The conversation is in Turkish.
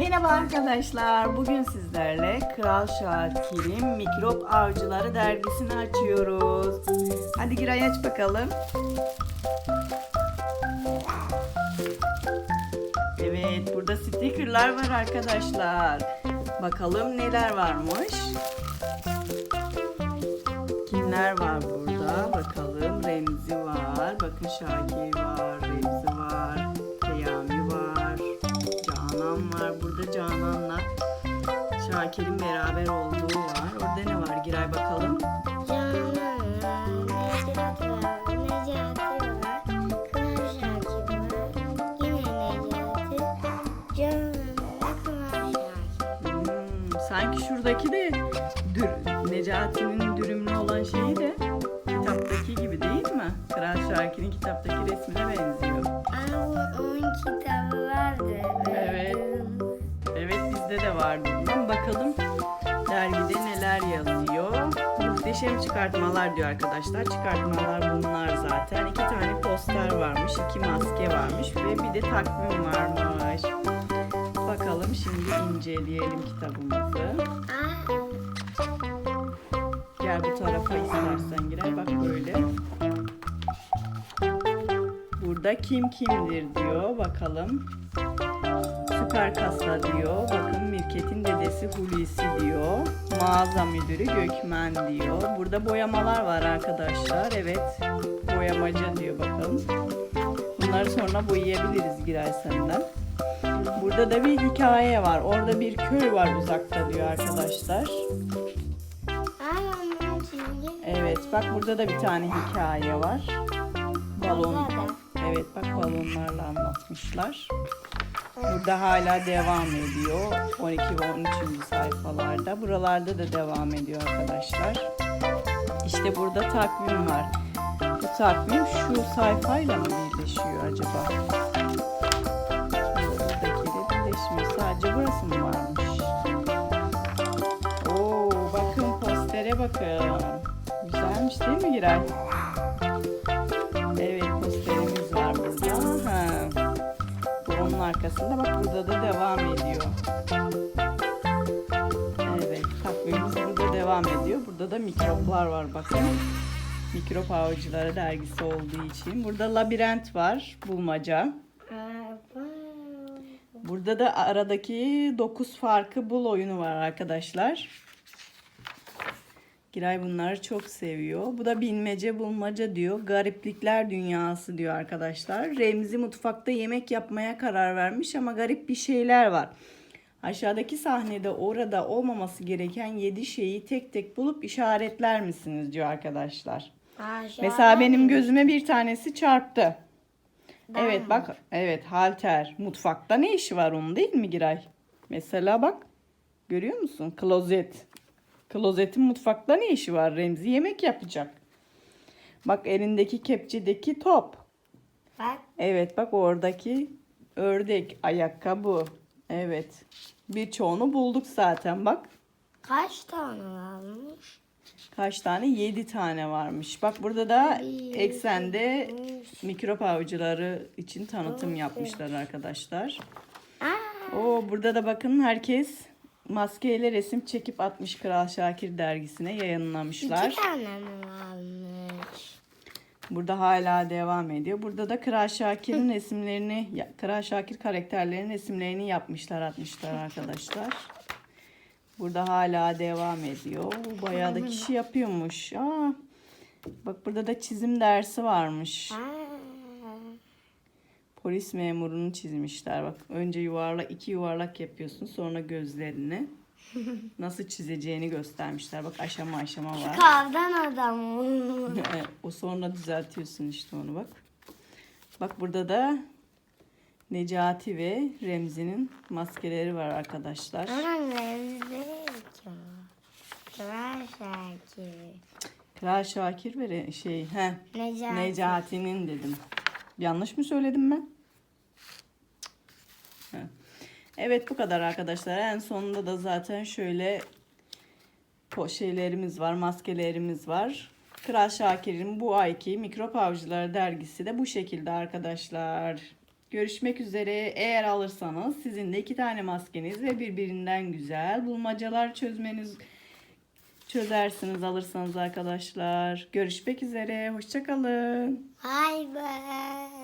Merhaba arkadaşlar. Bugün sizlerle Kral Şakir'in Mikrop Avcıları dergisini açıyoruz. Hadi Giray aç bakalım. Evet, burada stickerlar var arkadaşlar. Bakalım neler varmış. Kimler var burada? Bakalım Remzi var. Bakın Şakir var. Şakir'in beraber olduğu var. Orada ne var? Giray bakalım. Canan Necati var, Necati var, Şakir var, yine Necati, Canan ve Şakir. Hmm, sanki şuradaki de dür, Necati'nin dürümlü olan şeyi de kitaptaki gibi değil mi? Kral Şakir'in kitaptaki resmine benziyor. Ama bu onun kitabı vardı. Evet. Evet bizde de vardı. Bakalım dergide neler yazıyor. Muhteşem çıkartmalar diyor arkadaşlar. Çıkartmalar bunlar zaten. İki tane poster varmış, iki maske varmış ve bir de takvim varmış. Bakalım şimdi inceleyelim kitabımızı. Gel bu tarafa istersen girer. Bak böyle. Burada kim kimdir diyor. Bakalım. Süper kasa diyor. Bakın Mirket'in dedesi Hulusi diyor. Mağaza müdürü Gökmen diyor. Burada boyamalar var arkadaşlar. Evet. Boyamaca diyor bakalım. Bunları sonra boyayabiliriz Giray senden. Burada da bir hikaye var. Orada bir köy var uzakta diyor arkadaşlar. Evet bak burada da bir tane hikaye var. Balon. Evet bak balonlarla anlatmışlar. Burada hala devam ediyor. 12 ve 13. sayfalarda. Buralarda da devam ediyor arkadaşlar. İşte burada takvim var. Bu takvim şu sayfayla mı birleşiyor acaba? Buradakiyle birleşmiyor. Sadece burası mı varmış? Oo, bakın postere bakın. Güzelmiş değil mi Giray? Arkasında bak burada da devam ediyor. Evet takvimimiz burada devam ediyor. Burada da mikroplar var bakın. Mikrop avcıları dergisi olduğu için. Burada labirent var bulmaca. Burada da aradaki 9 farkı bul oyunu var arkadaşlar. Giray bunları çok seviyor. Bu da bilmece bulmaca diyor. Gariplikler dünyası diyor arkadaşlar. Remzi mutfakta yemek yapmaya karar vermiş ama garip bir şeyler var. Aşağıdaki sahnede orada olmaması gereken 7 şeyi tek tek bulup işaretler misiniz diyor arkadaşlar. Şu Mesela benim gözüme bir tanesi çarptı. Ben Evet bak evet halter mutfakta ne işi var onun değil mi Giray? Mesela bak görüyor musun klozet. Klozetin mutfakta ne işi var Remzi yemek yapacak. Bak elindeki kepçedeki top. Bak. Evet bak oradaki ördek ayakkabı. Evet birçoğunu bulduk zaten bak. Kaç tane varmış? Kaç tane? 7 tane varmış. Bak burada da Bir, eksende üç. mikrop avcıları için tanıtım yapmışlar arkadaşlar. Aa, Oo burada da bakın herkes maskeyle resim çekip atmış Kral Şakir dergisine yayınlamışlar. iki tane mi varmış? Burada hala devam ediyor. Burada da Kral Şakir'in resimlerini, Kral Şakir karakterlerinin resimlerini yapmışlar, atmışlar arkadaşlar. Burada hala devam ediyor. Bayağı da kişi yapıyormuş. Aa, bak burada da çizim dersi varmış. Aa, Polis memurunu çizmişler. Bak önce yuvarlak iki yuvarlak yapıyorsun sonra gözlerini. Nasıl çizeceğini göstermişler. Bak aşama aşama var. Kardan adam. o sonra düzeltiyorsun işte onu bak. Bak burada da Necati ve Remzi'nin maskeleri var arkadaşlar. Onun rengi ki o. Kırar Şakir. Kral Şakir ve şey he Necati. Necati'nin dedim. Yanlış mı söyledim ben? Evet bu kadar arkadaşlar. En sonunda da zaten şöyle şeylerimiz var, maskelerimiz var. Kral Şakir'in bu ayki Mikrop Avcıları dergisi de bu şekilde arkadaşlar. Görüşmek üzere. Eğer alırsanız sizin de iki tane maskeniz ve birbirinden güzel bulmacalar çözmeniz çözersiniz alırsanız arkadaşlar. Görüşmek üzere. Hoşçakalın. Bay bay.